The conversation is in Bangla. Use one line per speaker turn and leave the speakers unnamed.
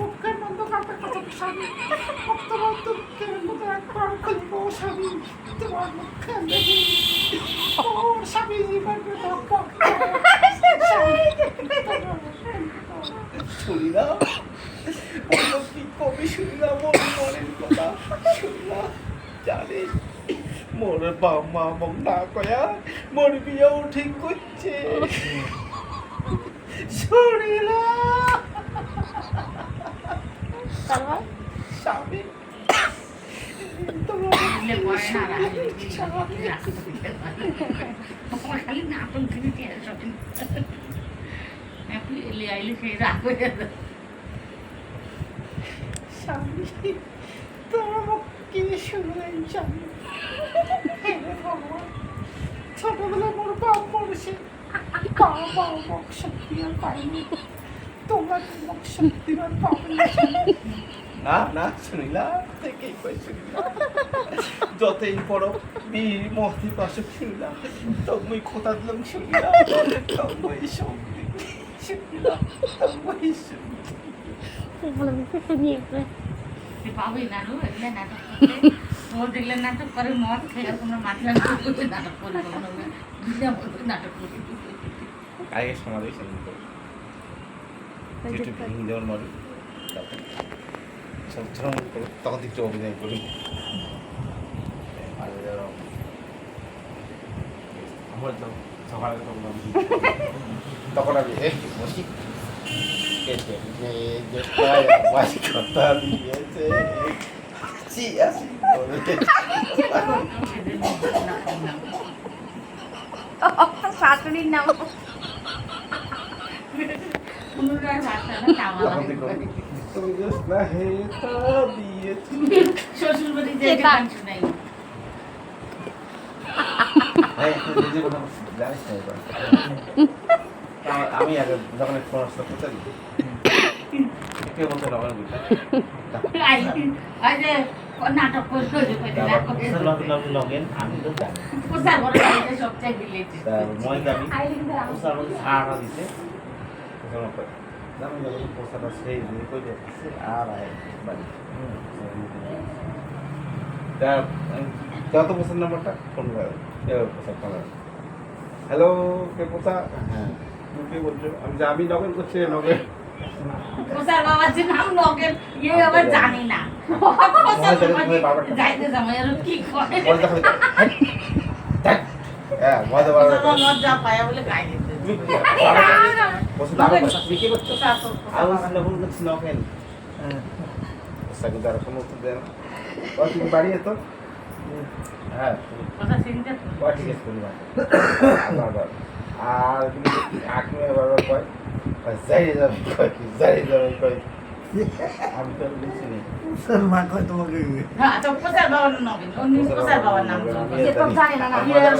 মুখের মন্দ স্বামী মতো খুলবো স্বামী তোমার মুখে দেখি ও স্বামী
শুনিলাম? কবি শুনিলাম? ওর শুনলাম। মোর বাপ মা মগ না কয়া মোর বিয়েও ঠিক করছে। শুনিলাম।
তারপর ছোটবেলায় মোর বাপ মরেছে। বাবা বাবা শক্তি আর পাইনি। তোমার মুখ শক্তি
না না শুনিলাম থেকেই কই যতই বড় বীর মহতি পাশে শুনিলাম তমই খোতা দিলাম শুনিলাম তমই শক্তি
পাবি না এগুলো নাটক তোর নাটক করে মদ খেয়ে কোনো মাটি নাটক করতে নাটক করে কখনো দিলে বলবে নাটক করে
আগে সমাধি শুনতে একটু ভেঙে দেওয়ার মারি সব ঝরম করে তখন একটু অভিনয় করি আর আমার তো সকালে তখন আমি এই বসি। কথা দিয়েছে
শাশুড়ির নাম।
আমার- আমি আগে যখন ফোন আসতে কোথায় কে বলতে
নাটক
লগেন আমি তো জানি।
বড় বাড়িতে সবচেয়ে
মই দাবি দিছে তখন ওকে দাম যখন পোস্টারটা সেই কই যাচ্ছে আর আয় বাড়ি। যত পোস্টার নাম্বারটা? ফোন করে হ্যালো কে পোস্টার হ্যাঁ। তুমি কে বলছো? আমি যে আমি লগেন করছি লগেন
কোথায় বাবার যে নাম লগের ইয়ে আবার জানি। না। যাইতে যাব এর কি করে?
হ্যাঁ মজা বড়
কোথাও লজ্জা পায় বলে গাই দিতে
বাড়ি তো হ্যাঁ ঠিক আছে আর তুমি আঁকলে বারবার কয় যাই যাবে কয় কি? যাই যাবে কয় আমি তো বুঝছি না
মা কয় তোমাকে
হ্যাঁ তো কোথায় বাবার নবীন কোথায় বাবার নাম
আমি
সে তো জানে না। না
আমার-